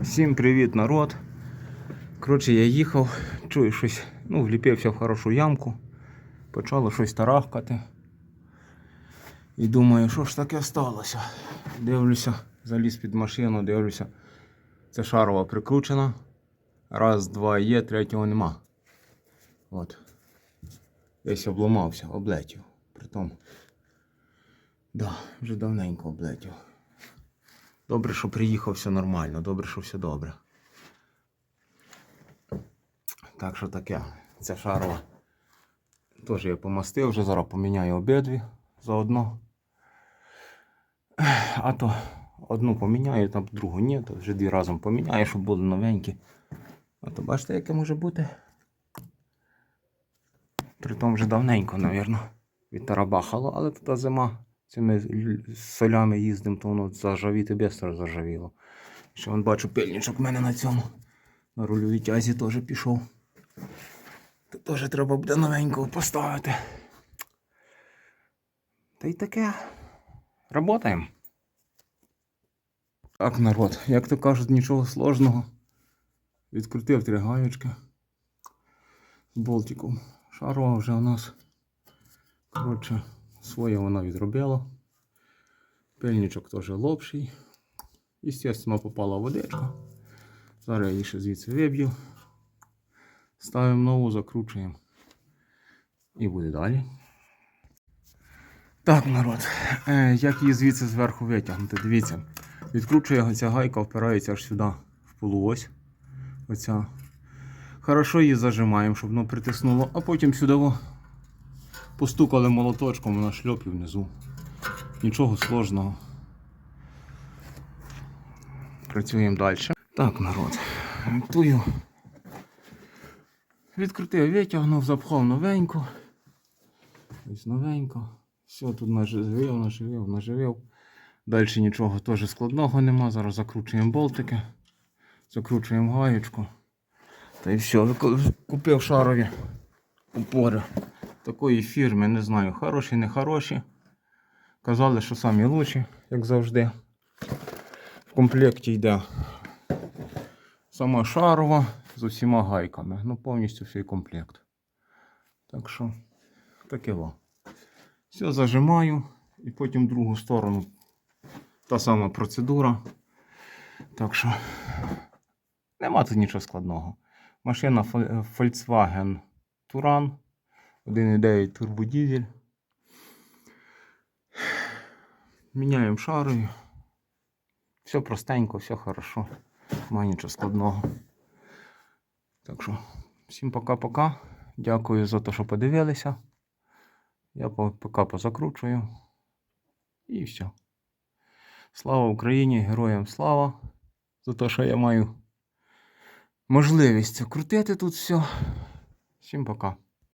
Всім привіт, народ. Коротше, я їхав, чую щось, ну, вліпився в хорошу ямку, почало щось тарахкати. І думаю, що ж таке сталося? Дивлюся, заліз під машину, дивлюся. Це шарова прикручена. Раз, два є, третього нема. От. Десь обламався, облетів. Притом. Да, вже давненько облетів. Добре, що приїхав все нормально, добре, що все добре. Так що таке, ця шарова. Теж я помастив, вже зараз поміняю обидві заодно. А то одну поміняю, там другу ні, то вже дві разом поміняю, щоб були новенькі. А то бачите, яке може бути. Притом вже давненько, напевно, відтарабахало, але тут зима. Цими солями їздим, то воно заржавіти бестро заржавіло. Ще вон бачу пильничок в мене на цьому. На рульовій тязі теж пішов. Тут теж треба буде новенького поставити. Та й таке. Работаємо. Так, народ, як то кажуть, нічого сложного. Відкрутив три гаєчки з болтиком. Шарова вже у нас. Коротше, своє вона відробила. Пильничок теж лопший. Естественно, попала водичка. Зараз я її ще звідси виб'ю. Ставимо нову, закручуємо. І буде далі. Так, народ. Е, як її звідси зверху витягнути? Дивіться. Відкручує ця гайка, впирається аж сюди в полуось. Оця. Хорошо її зажимаємо, щоб воно притиснуло, а потім сюди Постукали молоточком на шльопі внизу. Нічого сложного. Працюємо далі. Так, народ. Тую. Відкрутив, витягнув, запхав новенько. Ось новенько. Все тут наживив, наживив, наживив. Далі нічого теж складного нема. Зараз закручуємо болтики. Закручуємо гаєчку. Та й все. Купив шарові опори такої фірми, не знаю, хороші, не хороші. Казали, що самі лучші, як завжди. В комплекті йде сама шарова з усіма гайками. Ну, повністю всій комплект. Так що, таке во. Все зажимаю і потім в другу сторону та сама процедура. Так що нема тут нічого складного. Машина Volkswagen Touran. 1,9 турбодізель. Міняємо шари. Все простенько, все хорошо. Немає нічого складного. Так що, всім пока-пока. Дякую за те, що подивилися. Я по- поки позакручую. І все. Слава Україні, героям слава! За те, що я маю можливість крутити тут все. Всім пока.